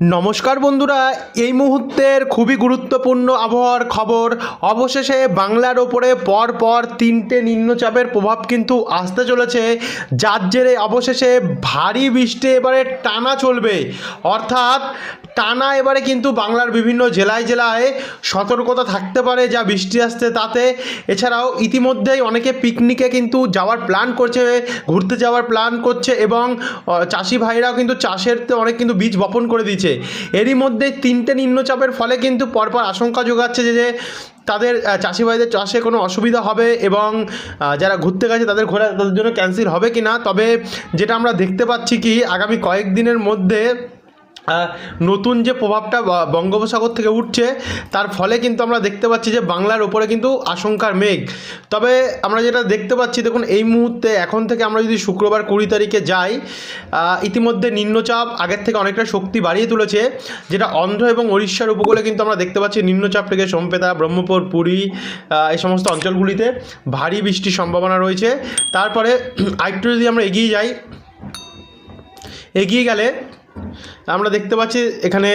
নমস্কার বন্ধুরা, এই মুহূর্তের খুবই গুরুত্বপূর্ণ আবহাওয়ার খবর। অবশেষে বাংলার ওপরে পর পর তিনটে নিম্নচাপের প্রভাব কিন্তু আসতে চলেছে। যার জেরে অবশেষে ভারী বৃষ্টি এবারে টানা চলবে। অর্থাৎ টানা এবারে কিন্তু বাংলার বিভিন্ন জেলায় জেলায় সতর্কতা থাকতে পারে যা বৃষ্টি আসছে তাতে। এছাড়াও ইতিমধ্যেই অনেকে পিকনিকে কিন্তু যাওয়ার প্ল্যান করছে, ঘুরতে যাওয়ার প্ল্যান করছে এবং চাষি ভাইরাও কিন্তু চাষের অনেক কিন্তু বীজ বপন করে দিচ্ছে এরই মধ্যে তিনটে নিম্নচাপের ফলে কিন্তু পরপর আশঙ্কা যোগাচ্ছে যে তাদের চাষিভাইদের চাষে কোনো অসুবিধা হবে এবং যারা ঘুরতে গেছে তাদের ঘোরা তাদের জন্য ক্যান্সেল হবে কি না তবে যেটা আমরা দেখতে পাচ্ছি কি, আগামী কয়েকদিনের মধ্যে নতুন যে প্রভাবটা বঙ্গোপসাগর থেকে উঠছে, তার ফলে কিন্তু আমরা দেখতে পাচ্ছি যে বাংলার ওপরে কিন্তু আশঙ্কার মেঘ। তবে আমরা যেটা দেখতে পাচ্ছি, দেখুন, এই মুহূর্তে এখন থেকে আমরা যদি শুক্রবার কুড়ি তারিখে যাই ইতিমধ্যে নিম্নচাপ আগের থেকে অনেকটা শক্তি বাড়িয়ে তুলেছে, যেটা অন্ধ্র এবং উড়িষ্যার উপকূলে কিন্তু আমরা দেখতে পাচ্ছি নিম্নচাপ থেকে সোমপেতা ব্রহ্মপুর, পুরী এই সমস্ত অঞ্চলগুলিতে ভারী বৃষ্টির সম্ভাবনা রয়েছে। তারপরে, আরেকটু যদি আমরা এগিয়ে যাই, এগিয়ে গেলে আমরা দেখতে পাচ্ছি এখানে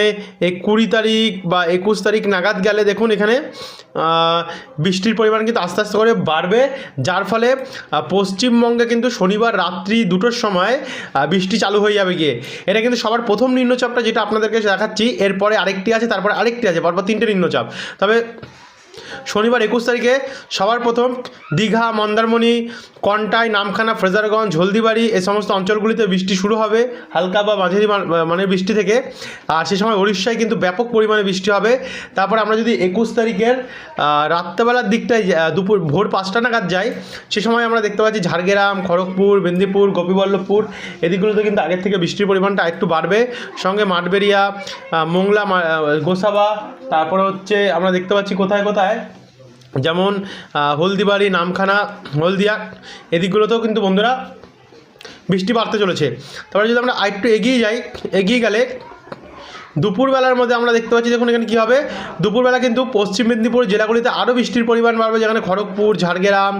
এই কুড়ি তারিখ বা একুশ তারিখ নাগাদ গেলে দেখুন এখানে বৃষ্টির পরিমাণ কিন্তু আস্তে আস্তে করে বাড়বে, যার ফলে পশ্চিমবঙ্গে কিন্তু শনিবার রাত্রি দুটোর সময় বৃষ্টি চালু হয়ে যাবে গিয়ে। এটা কিন্তু সবার প্রথম নিম্নচাপটা যেটা আপনাদেরকে দেখাচ্ছি, এরপরে আরেকটি আছে, তারপরে আরেকটি আছে, পরপর তিনটে নিম্নচাপ। তবে শনিবার একুশ তারিখে সবার প্রথম দীঘা, মন্দারমণি, কন্টাই, নামখানা, ফ্রেজারগঞ্জ, হলদিবাড়ি এই সমস্ত অঞ্চলগুলিতে বৃষ্টি শুরু হবে, হালকা বা মাঝারি মানে বৃষ্টি থেকে। আর সে সময় উড়িষ্যায় কিন্তু ব্যাপক পরিমাণে বৃষ্টি হবে। তারপর আমরা যদি একুশ তারিখের রাত্রেবেলার দিকটায় দুপুর ভোর পাঁচটা নাগাদ যাই, সে সময় আমরা দেখতে পাচ্ছি ঝাড়গ্রাম, খড়গপুর, মেদিনীপুর, গোপীবল্লভপুর, এদিকগুলোতে কিন্তু আগের থেকে বৃষ্টির পরিমাণটা একটু বাড়বে। সঙ্গে মাঠবেরিয়া মোংলা গোসাবা, তারপরে হচ্ছে আমরা দেখতে পাচ্ছি কোথায় কোথায় যেমন হলদিবাড়ি, নামখানা, হলদিয়া, এদিকগুলোতেও কিন্তু বন্ধুরা বৃষ্টি বাড়তে চলেছে। তারপরে যদি আমরা আরেকটু এগিয়ে যাই, এগিয়ে গেলে দুপুরবেলার মধ্যে আমরা দেখতে পাচ্ছি দেখুন এখানে কী হবে? দুপুরবেলা কিন্তু পশ্চিম মেদিনীপুর জেলাগুলিতে আরও বৃষ্টির পরিমাণ বাড়বে, যেখানে খড়গপুর, ঝাড়গ্রাম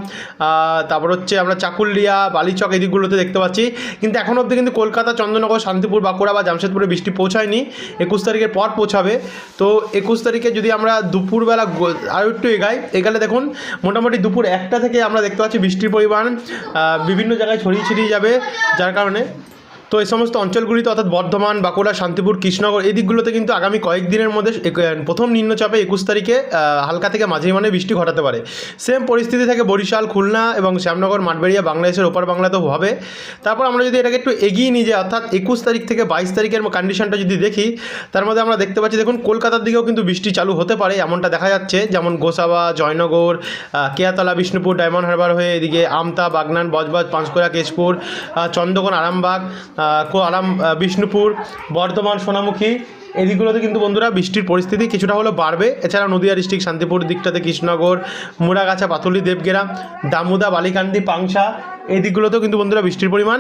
তারপর হচ্ছে আমরা চাকুলিয়া, বালিচক এদিকগুলোতে দেখতে পাচ্ছি। কিন্তু এখন অবধি কিন্তু কলকাতা চন্দ্রনগর শান্তিপুর, বাঁকুড়া বা জামশেদপুরে বৃষ্টি পৌঁছায়নি। একুশ তারিখের পর পৌঁছাবে। তো একুশ তারিখে যদি আমরা দুপুরবেলা আরও একটু এগাই, এগালে দেখুন মোটামুটি দুপুর একটা থেকে আমরা দেখতে পাচ্ছি বৃষ্টির পরিমাণ বিভিন্ন জায়গায় ছড়িয়ে ছিটিয়ে যাবে, যার কারণে তো এই সমস্ত অঞ্চলগুলিতে অর্থাৎ বর্ধমান, বাঁকুড়া, শান্তিপুর, কৃষ্ণনগর, এই দিকগুলোতে কিন্তু আগামী কয়েকদিনের মধ্যে প্রথম নিম্নচাপে একুশ তারিখে হালকা থেকে মাঝারি মানে বৃষ্টি ঘটাতে পারে। সেম পরিস্থিতি থাকে বরিশাল, খুলনা এবং শ্যামনগর, মাঠবেড়িয়া, বাংলাদেশের ওপার বাংলাতেও হবে। তারপর আমরা যদি এটাকে একটু এগিয়ে নিয়ে যাই অর্থাৎ একুশ তারিখ থেকে বাইশ তারিখের কন্ডিশনটা যদি দেখি, তার মধ্যে আমরা দেখতে পাচ্ছি, দেখুন, কলকাতার দিকেও কিন্তু বৃষ্টি চালু হতে পারে, এমনটা দেখা যাচ্ছে। যেমন গোসাবা, জয়নগর কেয়াতলা, বিষ্ণুপুর, ডায়মন্ড হারবার হয়ে এদিকে আমতা, বাগনান, বজবজ, পাঁশকুড়া, কেশপুর চন্দ্রকোনা, আরামবাগ আরাম বিষ্ণুপুর, বর্ধমান, সোনামুখী, এদিকগুলোতে কিন্তু বন্ধুরা বৃষ্টির পরিস্থিতি কিছুটা হলেও বাড়বে। এছাড়া নদীয়া ডিস্ট্রিক্ট, শান্তিপুর দিকটাতে কৃষ্ণনগর, মুড়াগাছা পাতুলি দেবগেরা, দামুদা, বালিকান্দি, পাংশা, এদিকগুলোতেও দিকগুলোতেও কিন্তু বন্ধুরা বৃষ্টির পরিমাণ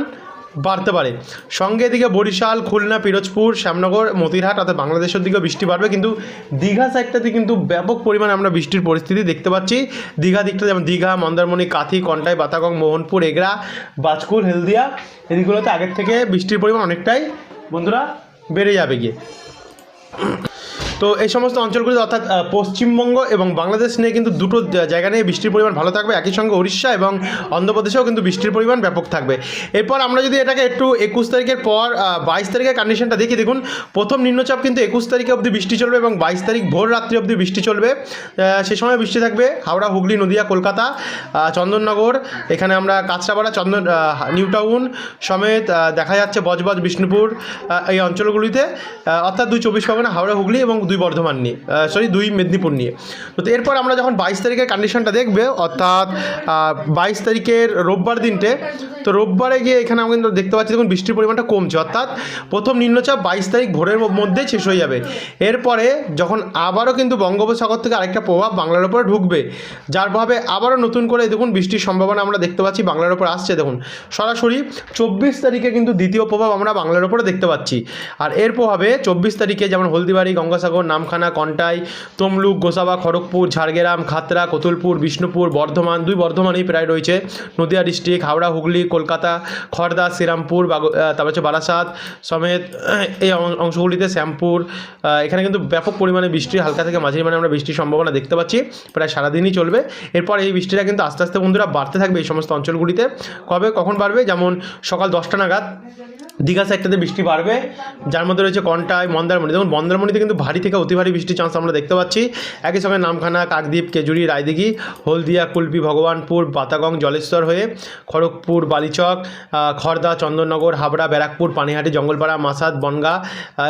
বাড়তে পারে। সঙ্গে এদিকে বরিশাল, খুলনা, পিরোজপুর, শ্যামনগর, মতিরহাট, অর্থাৎ বাংলাদেশের দিকেও বৃষ্টি বাড়বে। কিন্তু দীঘা সাইডটাতে কিন্তু ব্যাপক পরিমাণে আমরা বৃষ্টির পরিস্থিতি দেখতে পাচ্ছি। দীঘা দিকটা যেমন দীঘা, মন্দারমণি, কাথি, কন্টাই, বাতাগং, মোহনপুর, এগরা, বাজকুল, হেলদিয়া, এদিকগুলোতে আগের থেকে বৃষ্টির পরিমাণ অনেকটাই বন্ধুরা বেড়ে যাবে গিয়ে। তো এই সমস্ত অঞ্চলগুলিতে অর্থাৎ পশ্চিমবঙ্গ এবং বাংলাদেশ নিয়ে কিন্তু দুটো জায়গা নিয়ে বৃষ্টির পরিমাণ ভালো থাকবে। একই সঙ্গে উড়িষ্যা এবং অন্ধ্রপ্রদেশেও কিন্তু বৃষ্টির পরিমাণ ব্যাপক থাকবে। এরপর আমরা যদি এটাকে একটু একুশ তারিখের পর বাইশ তারিখের কন্ডিশনটা দেখি, দেখুন, প্রথম নিম্নচাপ কিন্তু একুশ তারিখে অবধি বৃষ্টি চলবে এবং বাইশ তারিখ ভোর রাত্রি অবধি বৃষ্টি চলবে। সে সময় বৃষ্টি থাকবে হাওড়া, হুগলি, নদিয়া, কলকাতা চন্দননগর। এখানে আমরা কাঁচরাপাড়া, চন্দন নিউ টাউন সমেত দেখা যাচ্ছে বজবজ, বিষ্ণুপুর এই অঞ্চলগুলিতে। অর্থাৎ দুই চব্বিশ পরগনা, হাওড়া, হুগলি এবং দুই বর্ধমান নিয়ে সরি দুই মেদিনীপুর নিয়ে। তো এরপর আমরা যখন বাইশ তারিখের কন্ডিশনটা দেখবে, অর্থাৎ বাইশ তারিখের রোববার দিনটে, তো রোববারে গিয়ে এখানে আমরা কিন্তু দেখতে পাচ্ছি, দেখুন, বৃষ্টির পরিমাণটা কমছে। অর্থাৎ প্রথম নিম্নচাপ বাইশ তারিখ ভোরের মধ্যেই শেষ হয়ে যাবে। এরপরে যখন আবারও কিন্তু বঙ্গোপসাগর থেকে আরেকটা প্রভাব বাংলার উপরে ঢুকবে, যার প্রভাবে আবারও নতুন করে দেখুন, বৃষ্টির সম্ভাবনা আমরা দেখতে পাচ্ছি, বাংলার উপর আসছে। দেখুন, সরাসরি চব্বিশ তারিখে কিন্তু দ্বিতীয় প্রভাব আমরা বাংলার উপরে দেখতে পাচ্ছি। আর এর প্রভাবে চব্বিশ তারিখে যেমন হলদিবাড়ি, গঙ্গাসাগর গঙ্গাসাগর নামখানা, কন্টাই, তমলুক, গোসাবা, খড়গপুর, ঝাড়গ্রাম, খাতড়া, কতুলপুর, বিষ্ণুপুর, বর্ধমান, দুই বর্ধমানেই প্রায় রয়েছে। নদিয়া ডিস্ট্রিক্ট, হাওড়া, হুগলি, কলকাতা খড়দা শ্রীরামপুর তারপর হচ্ছে বারাসাত সমেত এই অংশগুলিতে শ্যামপুর এখানে কিন্তু ব্যাপক পরিমাণে বৃষ্টি হালকা থেকে মাঝারি মানে আমরা বৃষ্টির সম্ভাবনা দেখতে পাচ্ছি। প্রায় সারাদিনই চলবে। এরপর এই বৃষ্টিটা কিন্তু আস্তে আস্তে বন্ধুরা বাড়তে থাকবে এই সমস্ত অঞ্চলগুলিতে। কবে, কখন বাড়বে? যেমন সকাল দশটা নাগাদ, দীঘা সাইডটাতে বৃষ্টি বাড়বে। যার মধ্যে রয়েছে কন্টায় মন্দারমণি। দেখুন, মন্দারমণিতে কিন্তু ভারী থেকে অতি ভারী বৃষ্টির চান্স আমরা দেখতে পাচ্ছি। একই সঙ্গে নামখানা, কাকদ্বীপ, কেজুরি, রায়দিঘি, হলদিয়া, কুলপি, ভগবানপুর, বাতাগং, জলেশ্বর হয়ে খড়গপুর, বালিচক খড়দা চন্দননগর, হাবড়া, ব্যারাকপুর, পানিহাটি, জঙ্গলপাড়া, মাসাদ, বনগা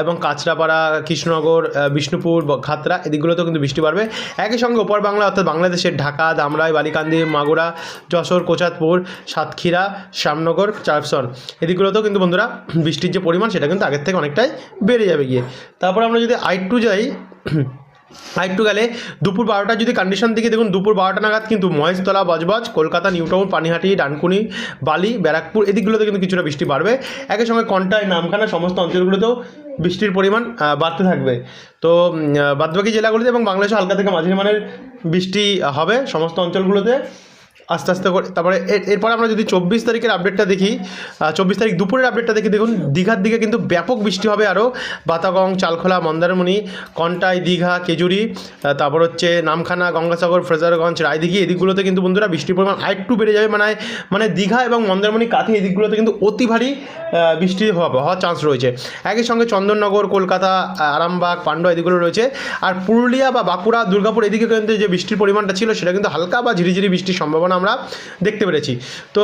এবং কাঁচরাপাড়া, কৃষ্ণনগর বিষ্ণুপুর খাতড়া এদিকগুলোতেও কিন্তু বৃষ্টি বাড়বে। একই সঙ্গে ওপর বাংলা, অর্থাৎ বাংলাদেশের ঢাকা দামরাই বালিকান্দি, মাগুরা, যশোর কোচাতপুর সাতক্ষীরা, শ্যামনগর চারসন এদিকগুলোতেও কিন্তু বন্ধুরা বৃষ্টির যে পরিমাণ, সেটা কিন্তু আগের থেকে অনেকটাই বেড়ে যাবে গিয়ে। তারপর আমরা যদি আইটু যাই আরেকটু গেলে দুপুর বারোটা যদি কন্ডিশন দিকে দেখুন দুপুর বারোটা নাগাদ কিন্তু মহেশতলা, বজবজ, কলকাতা, নিউটাউন, পানিহাটি, ডানকুনি, বালি, ব্যারাকপুর এদিকগুলোতে কিন্তু কিছুটা বৃষ্টি বাড়বে। একই সঙ্গে কন্টাই, নামখানা সমস্ত অঞ্চলগুলোতেও বৃষ্টির পরিমাণ বাড়তে থাকবে। তো বাদবাকি জেলাগুলিতে এবং বাংলাদেশে হালকা থেকে মাঝারি মানের বৃষ্টি হবে সমস্ত অঞ্চলগুলোতে। আস্তে আস্তে করে, তারপরে এর- এরপরে আমরা যদি চব্বিশ তারিখের আপডেটটা দেখি চব্বিশ তারিখ দুপুরের আপডেটটা দেখি দেখুন, দীঘার দিকে কিন্তু ব্যাপক বৃষ্টি হবে আরও। বাতাগং, চালখোলা, মন্দারমণি, কন্টাই, দীঘা, কেজুরি তারপর হচ্ছে নামখানা, গঙ্গাসাগর, ফ্রেজারগঞ্জ, রায়দিঘি, এদিকগুলোতে কিন্তু বন্ধুরা বৃষ্টির পরিমাণ আরেকটু বেড়ে যাবে। মানে মানে দীঘা এবং মন্দারমণি কাঁথি এদিকগুলোতে কিন্তু অতি ভারী বৃষ্টি হওয়ার চান্স রয়েছে। একই সঙ্গে চন্দননগর, কলকাতা, আরামবাগ পান্ডা এদিকগুলো রয়েছে। আর পুরুলিয়া বা বাঁকুড়া, দুর্গাপুর এদিকে কিন্তু যে বৃষ্টির পরিমাণটা ছিল, সেটা কিন্তু হালকা বা ঝিরিঝিরি বৃষ্টির সম্ভাবনা আমরা দেখতে পেরেছি। তো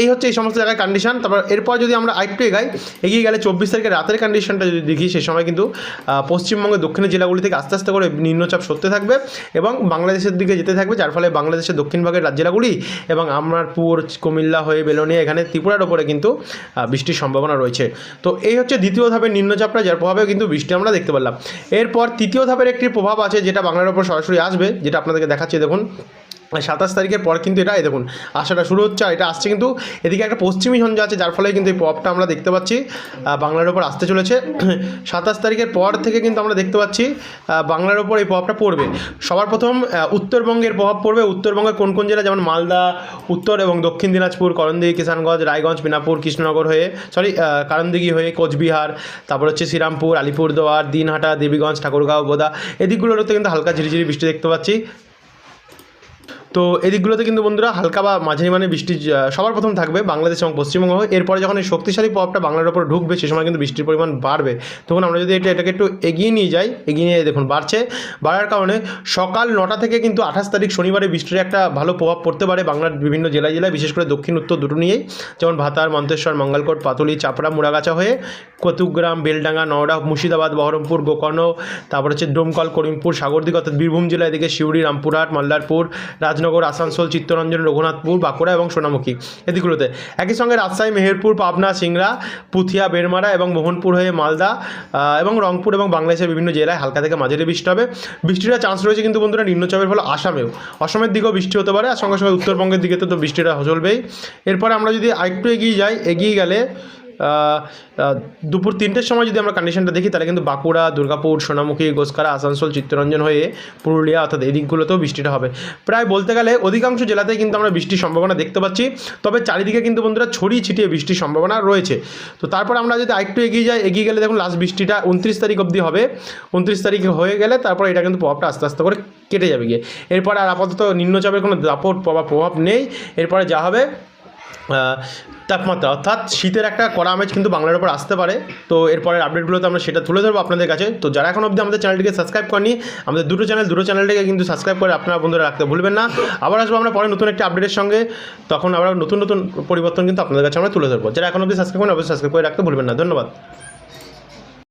এই হচ্ছে এই সমস্ত জায়গায় কন্ডিশন তারপর এরপর যদি আমরা আরেকটু এগাই, এগিয়ে গেলে চব্বিশ তারিখে রাতের কন্ডিশনটা যদি দেখি সেই সময় কিন্তু পশ্চিমবঙ্গের দক্ষিণের জেলাগুলি থেকে আস্তে আস্তে করে নিম্নচাপ সরতে থাকবে এবং বাংলাদেশের দিকে যেতে থাকবে, যার ফলে বাংলাদেশের দক্ষিণ ভাগের জেলাগুলি এবং আমরারপুর কুমিল্লা হয়ে বেলোনিয়া, এখানে ত্রিপুরার ওপরে কিন্তু বৃষ্টির সম্ভাবনা রয়েছে। তো এই হচ্ছে দ্বিতীয় ধাপের নিম্নচাপটা, যার প্রভাবে কিন্তু বৃষ্টি আমরা দেখতে পেলাম। এরপর তৃতীয় ধাপের একটি প্রভাব আছে, যেটা বাংলার ওপর সরাসরি আসবে, যেটা আপনাদেরকে দেখাচ্ছি, দেখুন। সাতাশ তারিখের পর কিন্তু এটা, এই দেখুন, আসাটা শুরু হচ্ছে আর এটা আসছে কিন্তু এদিকে একটা পশ্চিমী ঝঞ্ঝা আছে, যার ফলে কিন্তু এই প্রভাবটা আমরা দেখতে পাচ্ছি বাংলার ওপর আসতে চলেছে। সাতাশ তারিখের পর থেকে কিন্তু আমরা দেখতে পাচ্ছি বাংলার ওপর এই প্রভাবটা পড়বে। সবার প্রথম উত্তরবঙ্গের প্রভাব পড়বে। উত্তরবঙ্গের কোন কোন জেলা, যেমন মালদা, উত্তর এবং দক্ষিণ দিনাজপুর, করণদিঘি, কিষানগঞ্জ, রায়গঞ্জ বিনাপুর কৃষ্ণনগর হয়ে সরি কারণদিঘি হয়ে কোচবিহার, তারপর হচ্ছে শ্রীরামপুর, আলিপুরদুয়ার, দিনহাটা, দেবীগঞ্জ, ঠাকুরগাঁও, বোদা, এদিকগুলোতে কিন্তু হালকা ঝিরিঝিরি বৃষ্টি দেখতে পাচ্ছি। তো এদিকগুলোতে কিন্তু বন্ধুরা হালকা বা মাঝারি মানে বৃষ্টি সবার প্রথম থাকবে বাংলাদেশ এবং পশ্চিমবঙ্গ। এরপরে যখন এই শক্তিশালী প্রভাবটা বাংলার ওপর ঢুকবে, সে সময় কিন্তু বৃষ্টির পরিমাণ বাড়বে। তখন আমরা যদি এটা, এটাকে একটু এগিয়ে নিয়ে যাই, এগিয়ে নিয়ে দেখুন, বাড়ছে। বাড়ার কারণে সকাল নটা থেকে কিন্তু আঠাশ তারিখ শনিবারে বৃষ্টির একটা ভালো প্রভাব পড়তে পারে বাংলার বিভিন্ন জেলায় জেলায়, বিশেষ করে দক্ষিণ, উত্তর দুটো নিয়েই। যেমন ভাতার, মন্তেশ্বর, মঙ্গলকোট, পাতুলি, চাপড়া, মুড়াগাছা হয়ে কতুগ্রাম, বেলডাঙ্গা, নওড়া, মুর্শিদাবাদ, বহরমপুর, গোকর্ণ, তারপর হচ্ছে ডোমকল, করিমপুর সাগরদিক অর্থাৎ বীরভূম জেলা, এদিকে সিউড়ি রামপুরহাট মাল্লারপুর রাজনগর আসানসোল, চিত্তরঞ্জন, রঘুনাথপুর, বাঁকুড়া এবং সোনামুখী এদিকগুলোতে। একই সঙ্গে রাজশাহী, মেহেরপুর, পাবনা, সিংড়া, পুথিয়া বেরমারা এবং মোহনপুর হয়ে মালদা এবং রংপুর এবং বাংলাদেশের বিভিন্ন জেলায় হালকা থেকে মাঝারি বৃষ্টি হবে। বৃষ্টিটা চান্স রয়েছে কিন্তু বন্ধুরা নিম্নচাপের ফলে আসামেও। অসমের দিকেও বৃষ্টি হতে পারে আর সঙ্গে সঙ্গে উত্তরবঙ্গের দিকে তো বৃষ্টিটা চলবেই। এরপরে আমরা যদি আরেকটু এগিয়ে যাই, এগিয়ে গেলে দুপুর তিনটের সময় যদি আমরা কন্ডিশনটা দেখি, তাহলে কিন্তু বাঁকুড়া, দুর্গাপুর, সোনামুখী গোসকারা আসানসোল, চিত্তরঞ্জন হয়ে পুরুলিয়া, অর্থাৎ এই দিকগুলোতেও বৃষ্টিটা হবে। প্রায় বলতে গেলে অধিকাংশ জেলাতেই কিন্তু আমরা বৃষ্টির সম্ভাবনা দেখতে পাচ্ছি। তবে চারিদিকে কিন্তু বন্ধুরা ছড়িয়ে ছিটিয়ে বৃষ্টির সম্ভাবনা রয়েছে। তো তারপর আমরা যদি আরেকটু এগিয়ে যাই, এগিয়ে গেলে দেখুন লাস্ট বৃষ্টিটা উনত্রিশ তারিখ অবধি হবে। উনত্রিশ তারিখে হয়ে গেলে তারপর এটা কিন্তু প্রভাবটা আস্তে আস্তে করে কেটে যাবে গিয়ে। এরপরে আর আপাতত নিম্নচাপের কোনো দাপট প্রভাব প্রভাব নেই। এরপরে যা হবে তাপমাত্রা। অর্থাৎ শীতের একটা কড়া আমেজ কিন্তু বাংলার উপর আসতে পারে। তো এরপরের আপডেটগুলোতে আমরা সেটা তুলে ধরবো আপনাদের কাছে। তো যারা এখন অবধি আমাদের চ্যানেলটিকে সাবস্ক্রাইব করেনি আমাদের দুটো চ্যানেল দুটো চ্যানেলটিকে কিন্তু সাবস্ক্রাইব করে আপনারা বন্ধুরা রাখতে ভুলবেন না। আবার আসব আমরা পরে নতুন একটি আপডেটের সঙ্গে। তখন আবার নতুন নতুন পরিবর্তন কিন্তু আপনাদের কাছে আমরা তুলে ধরবো। যারা এখন অবধি সাবস্ক্রাইব করেন অবশ্যই সাবস্ক্রাইব করে রাখতে ভুলবেন না। ধন্যবাদ।